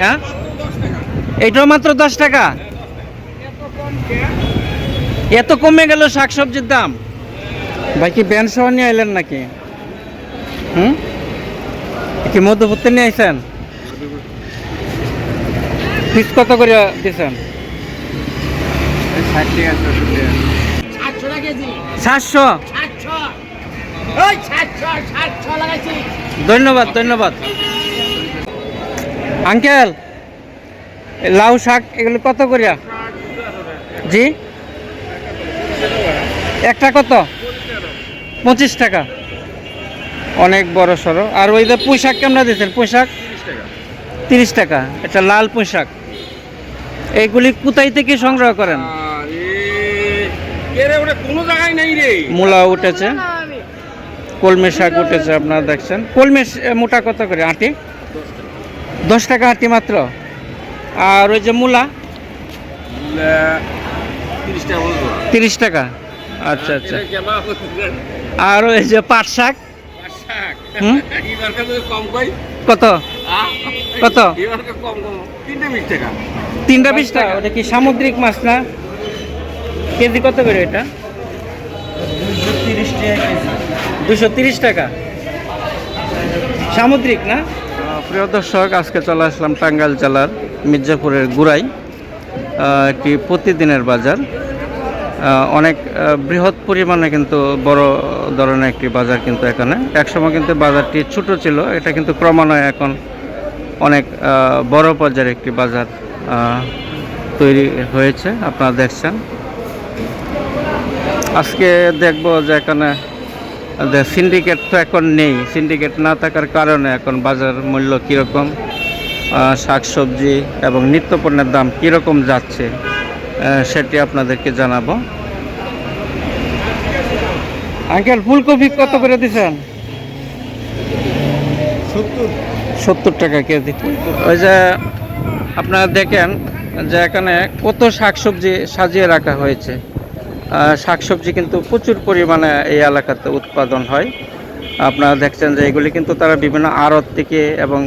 হ্যাঁ? এইটাও মাত্র দশ টাকা। এত কমে গেল শাকসবজির দাম। ভাই কি ব্যান সহ নিয়ে এলেন নাকি? হুম? কি মধ্যপত্তি নিয়ে আইছেন? পিস কত করে টাকা সাতশো। ধন্যবাদ ধন্যবাদ। আঙ্কেল লাউ শাক এগুলো কত করিয়া? জি? একটা কত? পঁচিশ টাকা। অনেক বড় সড়ো। আর ওই যে পুঁই শাক কেমন দিচ্ছেন পুঁই শাক? তিরিশ টাকা। এটা লাল পুঁই শাক। এইগুলি কোথায় থেকে সংগ্রহ করেন? মূলা উঠেছে। কলমি শাক উঠেছে আপনারা দেখছেন। কলমি মোটা কত করে? আটি? দশ টাকা আটি মাত্র। আর ওই যে মূলা? তিরিশ টাকা আচ্ছা আচ্ছা? আর ওই যে পাট শাক? কত? কত? তিনটে বিশ টাকা। ওটা কি সামুদ্রিক মাছ না? কেজি কত করে এটা? দুশো তিরিশ টাকা। সামুদ্রিক না? প্রিয় দর্শক, আজকে চলে আসলাম টাঙ্গাইল জেলার মির্জাপুরের গুড়াই একটি প্রতিদিনের বাজার। অনেক বৃহৎ পরিমাণে কিন্তু বড় ধরনের একটি বাজার কিন্তু এখানে। একসময় কিন্তু বাজারটি ছোট ছিল, এটা কিন্তু ক্রমান্বয়ে এখন অনেক বড় পর্যায়ের একটি বাজার তৈরি হয়েছে। আপনারা দেখছেন। আজকে দেখব যে এখানে সিন্ডিকেট তো এখন নেই সিন্ডিকেট না থাকার কারণে এখন বাজার মূল্য কীরকম শাকসবজি এবং নিত্যপণ্যের দাম কীরকম যাচ্ছে সেটি আপনাদেরকে জানাব। আঙ্কেল ফুলকপি কত করে দিচ্ছেন? সত্তর টাকা কেজি। ওই যে আপনারা দেখেন যে এখানে কত শাকসবজি সাজিয়ে রাখা হয়েছে। শাকসবজি কিন্তু প্রচুর পরিমাণে এই এলাকাতে উৎপাদন হয়। আপনারা দেখছেন যে এগুলি কিন্তু তারা বিভিন্ন আড়ত থেকে এবং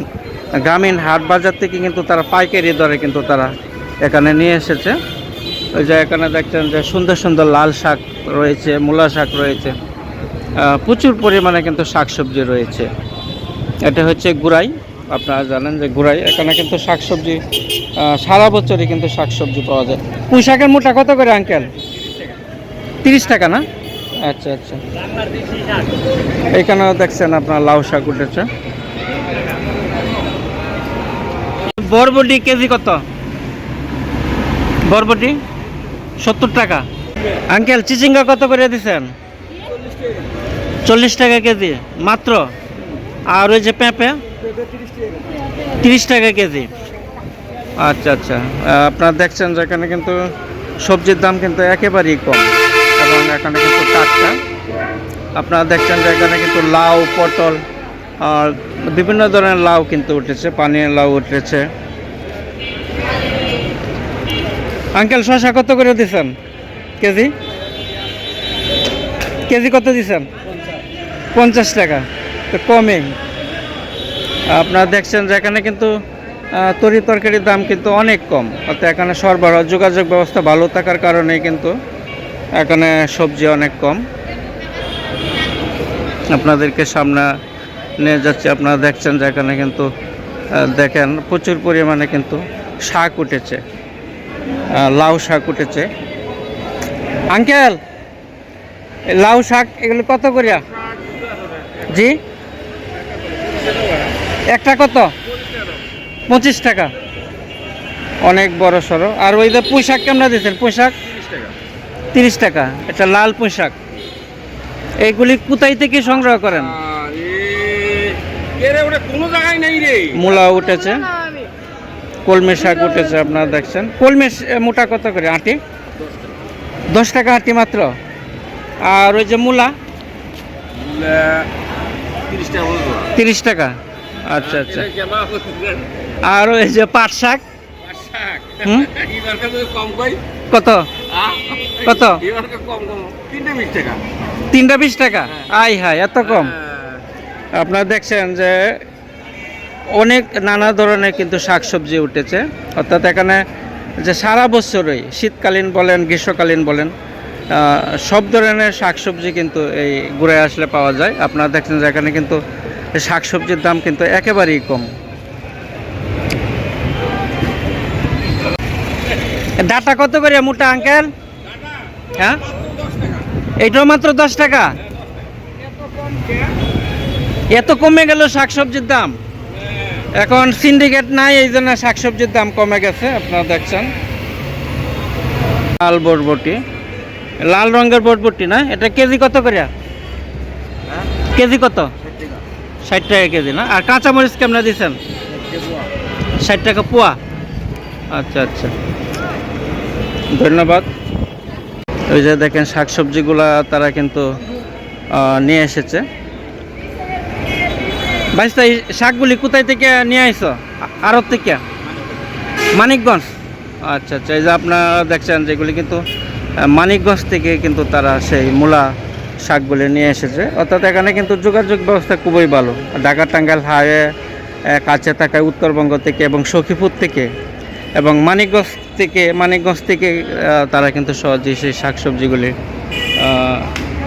গ্রামীণ হাট বাজার থেকে কিন্তু তারা পাইকারি দরে কিন্তু তারা এখানে নিয়ে এসেছে। ওই যে এখানে দেখছেন যে সুন্দর সুন্দর লাল শাক রয়েছে, মূলা শাক রয়েছে। প্রচুর পরিমাণে কিন্তু শাকসবজি রয়েছে। এটা হচ্ছে গুড়াই। আপনারা জানেন যে গুড়াই, এখানে কিন্তু শাকসবজি সারা বছরই কিন্তু শাকসবজি পাওয়া যায়। পুঁই শাকের মোটা কত করে, আঙ্কেল? তিরিশ টাকা না? আচ্ছা আচ্ছা। এখানেও দেখছেন আপনার লাউ শাক উঠেছে। বরবটি কেজি কত? বরবটি সত্তর টাকা। আঙ্কেল চিচিঙ্গা কত করে দিচ্ছেন চল্লিশ টাকা কেজি মাত্র? আর ওই যে পেঁপে? তিরিশ টাকা কেজি। আচ্ছা আচ্ছা। আপনারা দেখছেন যে এখানে কিন্তু সবজির দাম কিন্তু একেবারেই কম। এবং এখানে কিন্তু টাটকা আপনারা দেখছেন যে এখানে কিন্তু লাউ, পটল আর বিভিন্ন ধরনের লাউ কিন্তু উঠেছে, পানীয় লাউ উঠেছে। আঙ্কেল শশা কত করে দিচ্ছেন কেজি? কেজি কত দিচ্ছেন পঞ্চাশ টাকা। তো কমে আপনারা দেখছেন যে এখানে কিন্তু তরি তরকারির দাম কিন্তু অনেক কম। অর্থাৎ এখানে সরবরাহ, যোগাযোগ ব্যবস্থা ভালো থাকার কারণে কিন্তু এখানে সবজি অনেক কম। আপনাদেরকে সামনে নিয়ে যাচ্ছি। আপনারা দেখছেন যে এখানে কিন্তু দেখেন প্রচুর পরিমাণে কিন্তু শাক উঠেছে। লাউ শাক উঠেছে। আঙ্কেল লাউ শাক এগুলো কত করিয়া? জি? একটা কত? পঁচিশ টাকা। অনেক বড় সড়ো। আর ওই যে পুঁই শাক কেমন দিচ্ছেন? পুঁই শাক? তিরিশ টাকা এটা লাল পুঁই শাক এইগুলি কোথায় থেকে সংগ্রহ করেন? এরে ওটা কোনো জায়গায় নেই রে। মূলা উঠেছে। কলমি শাক উঠেছে আপনারা দেখছেন। কলমি শ- মোটা কত করে? আটি? দশ টাকা আটি মাত্র। আর ওই যে মূলা? তিরিশ টাকা বলব তিরিশ টাকা। আচ্ছা আচ্ছা। কেমন হচ্ছে? আর ওই যে পাট শাক? কত? কত? তিনটে বিশ টাকা। টাকা? আই হাই এত কম। হ্যাঁ। আপনারা দেখছেন যে অনেক নানা ধরনের কিন্তু শাকসবজি উঠেছে। অর্থাৎ এখানে যে সারা বছরই শীতকালীন বলেন গ্রীষ্মকালীন বলেন সব ধরনের শাকসবজি কিন্তু এই ঘুরে আসলে পাওয়া যায়। আপনারা দেখছেন যে এখানে কিন্তু শাকসবজির দাম কিন্তু একেবারেই কম। ডাটা কত করে মোটা আঙ্কেল? হ্যাঁ? এইটাও মাত্র দশ টাকা। এত কমে গেল শাকসবজির দাম। এখন সিন্ডিকেট নাই, এই জন্য শাকসবজির দাম কমে গেছে, আপনারা দেখছেন। লাল বরবটি। লাল রঙের বরবটি না? এটা কেজি কত করে? কেজি কত? ষাট টাকা কেজি না? আর কাঁচামরিচ কেমনে দিচ্ছেন? ষাট টাকা পোয়া। আচ্ছা আচ্ছা। ধন্যবাদ। ওই যে দেখেন, শাকসবজিগুলা তারা কিন্তু নিয়ে এসেছে। ভাইস্তা এই শাকগুলি কোথায় থেকে নিয়ে আইছো? আড়ত থেকে? মানিকগঞ্জ? আচ্ছা আচ্ছা এই যে আপনারা দেখছেন যেগুলি কিন্তু মানিকগঞ্জ থেকে কিন্তু তারা সেই মূলা শাকগুলি নিয়ে এসেছে। অর্থাৎ এখানে কিন্তু যোগাযোগ ব্যবস্থা খুবই ভালো। ঢাকা টাঙ্গাইল হাইওয়ে কাছে থাকায় উত্তরবঙ্গ থেকে এবং সখীপুর থেকে এবং মানিকগঞ্জ থেকে মানিকগঞ্জ থেকে তারা কিন্তু সহজেই সেই শাকসবজিগুলি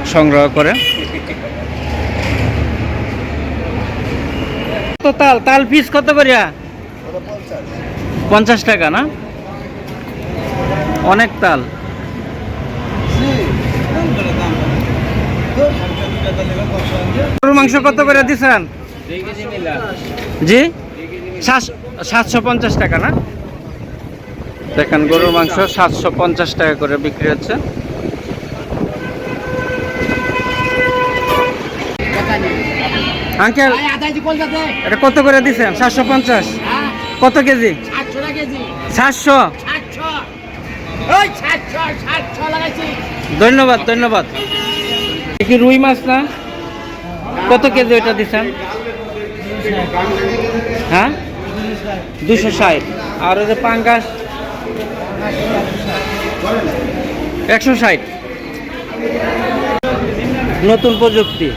সংগ্রহ করে। তো তাল তাল পিস কত করিয়া? পঞ্চাশ টাকা না? অনেক তাল। গরুর মাংস কত করে দিছেন? জি? সাত- সাতশো পঞ্চাশ টাকা না? দেখেন গরুর মাংস সাতশো পঞ্চাশ টাকা করে বিক্রি হচ্ছে। আঙ্কেল এটা কত করে দিচ্ছেন সাতশো পঞ্চাশ? হ্যাঁ। কত কেজি? সাতশো ধন্যবাদ ধন্যবাদ। কি রুই মাছ না? কত কেজি ওইটা দিচ্ছেন হ্যাঁ? দুশো ষাট। আর ওই যে পাঙ্গাস? একশো ষাট। নতুন প্রযুক্তি।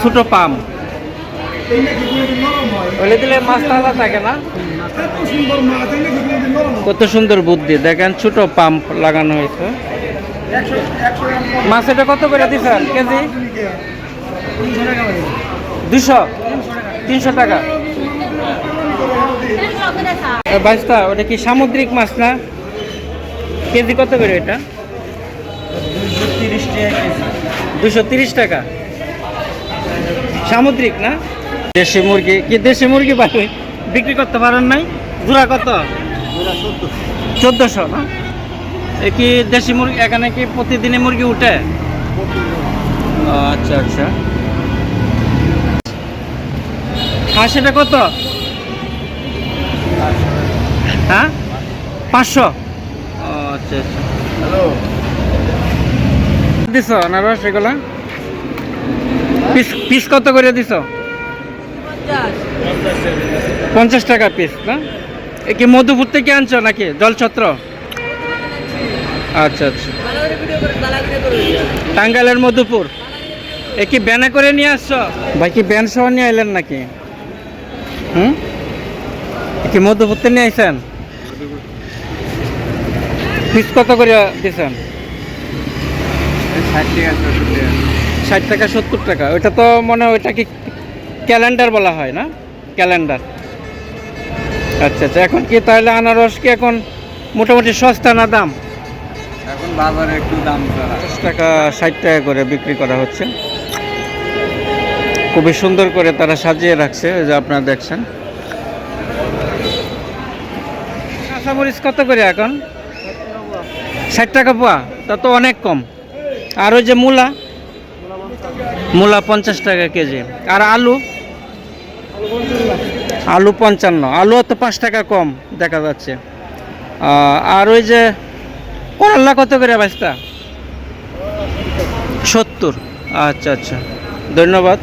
ছোট পাম। ওলে দিলে মাছ তাজা থাকে না? কত সুন্দর বুদ্ধি। দেখেন ছোট পাম্প লাগানো হয়েছে। মাছ এটা কত করে দিচ্ছেন? কেজি? দুশো। তিনশো টাকা। বাইশটা ওটা কি সামুদ্রিক মাছ না? কেজি কত করে এটা? দুশো তিরিশ টাকা সামুদ্রিক না? দেশি মুরগি কি দেশি মুরগি বাকি বিক্রি করতে পারেন নাই? জোড়া কত? চোদ্দশো। না? এ কি দেশি মুরগি এখানে কি প্রতিদিনই মুরগি উঠে? আচ্ছা আচ্ছা। আর সেটা কত? হ্যাঁ? পাঁচশো। ও আচ্ছা আচ্ছা। হ্যালো। দিছ আনারস এগুলা? পিস পিস কত করে দিছ? পঞ্চাশ টাকা পিস না? এ কি মধুপুর থেকে আনছো নাকি? জলছত্র? আচ্ছা আচ্ছা। টাঙ্গালের মধুপুর। এ কি ব্যানে করে নিয়ে আসছো? ভাই কি ব্যান সহ নিয়ে আইলেন নাকি? হুম? এ কি মধুপুর থেকে নিয়ে আইছেন? পিস কত করে দিছেন? ষাট টাকা সত্তর টাকা। ওইটা তো মনে হয় ওইটা কি ক্যালেন্ডার বলা হয় না? ক্যালেন্ডার। আচ্ছা আচ্ছা। এখন কি তাহলে আনারস কি এখন মোটামুটি সস্তা না দাম? এখন বাজারে একটু দাম টাকা ষাট টাকা করে বিক্রি করা হচ্ছে। খুবই সুন্দর করে তারা সাজিয়ে রাখছে যে আপনারা দেখছেন। কাঁচামরিচ কত করে এখন? ষাট টাকা পোয়া, তা তো অনেক কম। আর ওই যে মূলা মূলা পঞ্চাশ টাকা কেজি। আর আলু? আলু পঞ্চান্ন আলু তো পাঁচ টাকা কম, দেখা যাচ্ছে। আর ওই যে করল্লা কত করে বাস্তা সত্তর। আচ্ছা আচ্ছা ধন্যবাদ।